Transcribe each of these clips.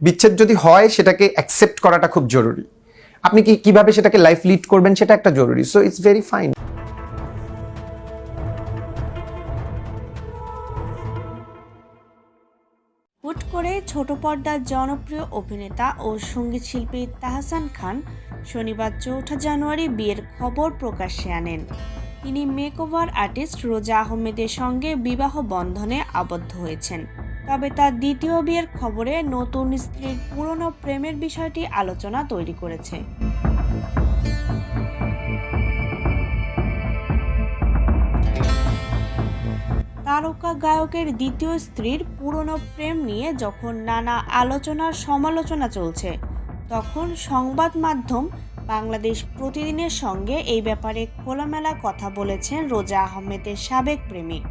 বিচ্ছেদ যদি হয়, সেটাকে অ্যাকসেপ্ট করাটা খুব জরুরি। আপনি কি কীভাবে সেটাকে লাইফ লিড করবেন, সেটা একটা জরুরি। সো ইটস ভেরি ফাইন হুট করে ছোট পর্দার জনপ্রিয় অভিনেতা ও সংগীত শিল্পী তাহসান খান শনিবার চৌঠা জানুয়ারি বিয়ের খবর প্রকাশ্যে আনেন। তিনি মেকওভার আর্টিস্ট রোজা আহমেদের সঙ্গে বিবাহ বন্ধনে আবদ্ধ হয়েছেন। তবে তার দ্বিতীয় বিয়ের খবরে নতুন স্ত্রীর পুরনো প্রেমের বিষয়টি আলোচনা তৈরি করেছে। তারকা গায়কের দ্বিতীয় স্ত্রীর পুরনো প্রেম নিয়ে যখন নানা আলোচনার সমালোচনা চলছে, তখন সংবাদ মাধ্যম বাংলাদেশ প্রতিদিনের সঙ্গে এই ব্যাপারে খোলামেলা কথা বলেছেন রোজা আহমেদের সাবেক প্রেমিক।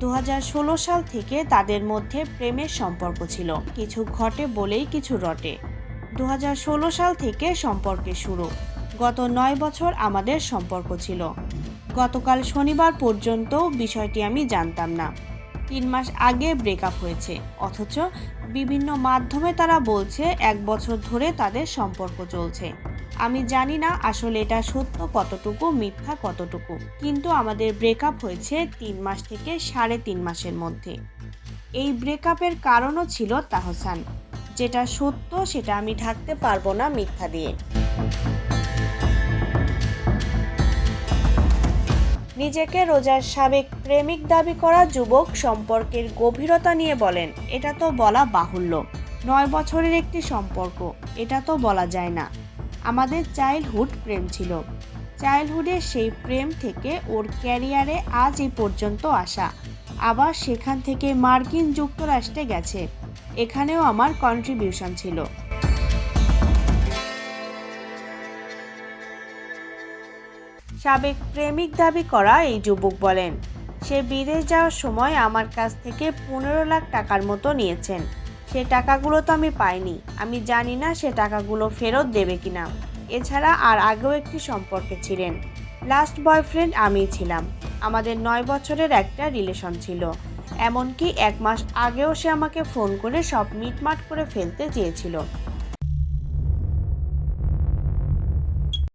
দু হাজার ষোলো সাল থেকে তাদের মধ্যে প্রেমের সম্পর্ক ছিল। কিছু ঘটে বলেই কিছু রটে। দু হাজার ষোলো সাল থেকে সম্পর্কে শুরু। গত নয় বছর আমাদের সম্পর্ক ছিল। গতকাল শনিবার পর্যন্ত বিষয়টি আমি জানতাম না। তিন মাস আগে ব্রেকআপ হয়েছে। অথচ বিভিন্ন মাধ্যমে তারা বলছে এক বছর ধরে তাদের সম্পর্ক চলছে। আমি জানি না আসলে এটা সত্য কতটুকু, মিথ্যা কতটুকু। কিন্তু আমাদের ব্রেকআপ হয়েছে তিন মাস থেকে সাড়ে তিন মাসের মধ্যে। এই ব্রেকআপের কারণও ছিল তাহসান। যেটা সত্য সেটা আমি ঢাকতে পারব না মিথ্যা দিয়ে। নিজেকে রোজার সাবেক প্রেমিক দাবি করা যুবক সম্পর্কের গভীরতা নিয়ে বলেন, এটা তো বলা বাহুল্য। নয় বছরের একটি সম্পর্ক, এটা তো বলা যায় না। আমাদের চাইল্ডহুড প্রেম ছিল। চাইল্ডহুডের সেই প্রেম থেকে ওর ক্যারিয়ারে আজ এই পর্যন্ত আসা। আবার সেখান থেকে মার্কিন যুক্তরাষ্ট্রে গেছে। এখানেও আমার কন্ট্রিবিউশন ছিল। সাবেক প্রেমিক দাবি করা এই যুবক বলেন, সে বিদেশ যাওয়ার সময় আমার কাছ থেকে পনেরো লাখ টাকার মতো নিয়েছেন। সে টাকাগুলো তো আমি পাইনি। আমি জানি না সে টাকাগুলো ফেরত দেবে কিনা। এছাড়া আর আগেও একটি সম্পর্কে ছিলেন। লাস্ট বয়ফ্রেন্ড আমিই ছিলাম। আমাদের নয় বছরের একটা রিলেশন ছিল। এমনকি এক মাস আগেও সে আমাকে ফোন করে সব মিটমাট করে ফেলতে চেয়েছিল।